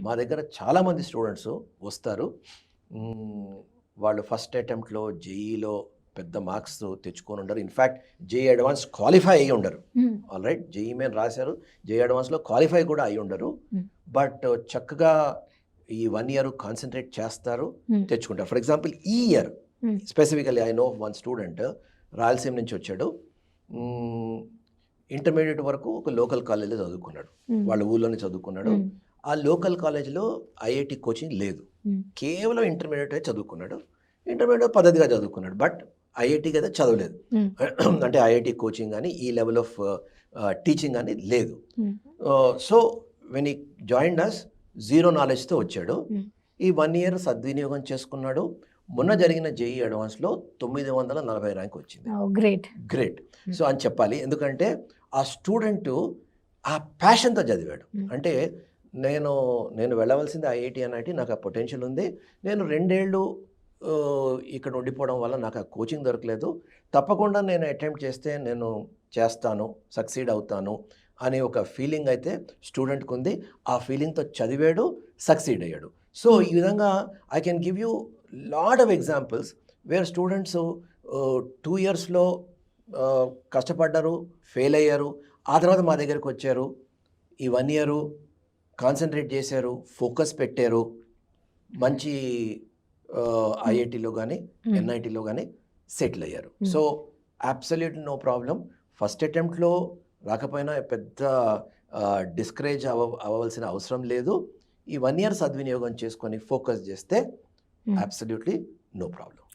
మా దగ్గర చాలామంది స్టూడెంట్స్ వస్తారు మ్మ్, వాళ్ళు ఫస్ట్ అటెంప్ట్లో జేఈలో పెద్ద మార్క్స్ తెచ్చుకొని ఉండరు ఇన్ఫ్యాక్ట్ జేఈ అడ్వాన్స్ క్వాలిఫై అయ్యి ఉండరు మ్మ్. ఆల్ రైట్ జేఈ మెయిన్ రాశారు జేఈ అడ్వాన్స్లో క్వాలిఫై కూడా అయి ఉండరు. బట్ చక్కగా ఈ వన్ ఇయర్ కాన్సన్ట్రేట్ చేస్తారు. తెచ్చుకుంటారు ఫర్ ఎగ్జాంపుల్ ఈ year. Specifically I know one student Rayalaseema నుంచి వచ్చాడు ఇంటర్మీడియట్ వరకు ఒక లోకల్ కాలేజీలో చదువుకున్నాడు మ్మ్. వాళ్ళ ఊళ్ళోనే చదువుకున్నాడు మ్మ్. ఆ లోకల్ కాలేజ్లో ఐఐటి కోచింగ్ లేదు మ్మ్. కేవలం ఇంటర్మీడియట్ చదువుకున్నాడు ఇంటర్మీడియట్ పద్ధతిగా చదువుకున్నాడు బట్ ఐఐటికి అయితే చదవలేదు మ్మ్. అంటే ఐఐటి కోచింగ్ కానీ ఈ లెవెల్ ఆఫ్ టీచింగ్ అని లేదు మ్మ్. So when he join us zero నాలెడ్జ్తో వచ్చాడు Hmm. ఈ వన్ ఇయర్ సద్వినియోగం చేసుకున్నాడు మొన్న జరిగిన జేఈ అడ్వాన్స్లో తొమ్మిది వందల నలభై ర్యాంక్ వచ్చింది గ్రేట్ గ్రేట్ Hmm. సో అని చెప్పాలి ఎందుకంటే ఆ స్టూడెంట్ ఆ ప్యాషన్తో చదివాడు Hmm. అంటే నేను నేను వెళ్ళవలసింది ఐఐటి ఎన్ఐటి నాకు ఆ పొటెన్షియల్ ఉంది. నేను రెండేళ్ళు ఇక్కడ ఉండిపోవడం వల్ల నాకు ఆ కోచింగ్ దొరకలేదు. తప్పకుండా నేను అటెంప్ట్ చేస్తే నేను చేస్తాను సక్సీడ్ అవుతాను అనే ఒక ఫీలింగ్ అయితే స్టూడెంట్కి ఉంది. ఆ ఫీలింగ్తో చదివాడు సక్సీడ్ అయ్యాడు. సో ఈ విధంగా I can give you lot of examples where students two ఇయర్స్లో కష్టపడ్డారు ఫెయిల్ అయ్యారు ఆ తర్వాత మా దగ్గరికి వచ్చారు. ఈ వన్ ఇయరు కాన్సన్ట్రేట్ చేశారు ఫోకస్ పెట్టారు మంచి ఐఐటిలో కానీ. ఎన్ఐటిలో కానీ సెటిల్ అయ్యారు. So absolute no problem first అటెంప్ట్లో రాకపోయినా పెద్ద డిస్కరేజ్ అవ అవ్వవలసిన అవసరం లేదు ఈ వన్ ఇయర్ సద్వినియోగం చేసుకొని ఫోకస్ చేస్తే. Absolutely no problem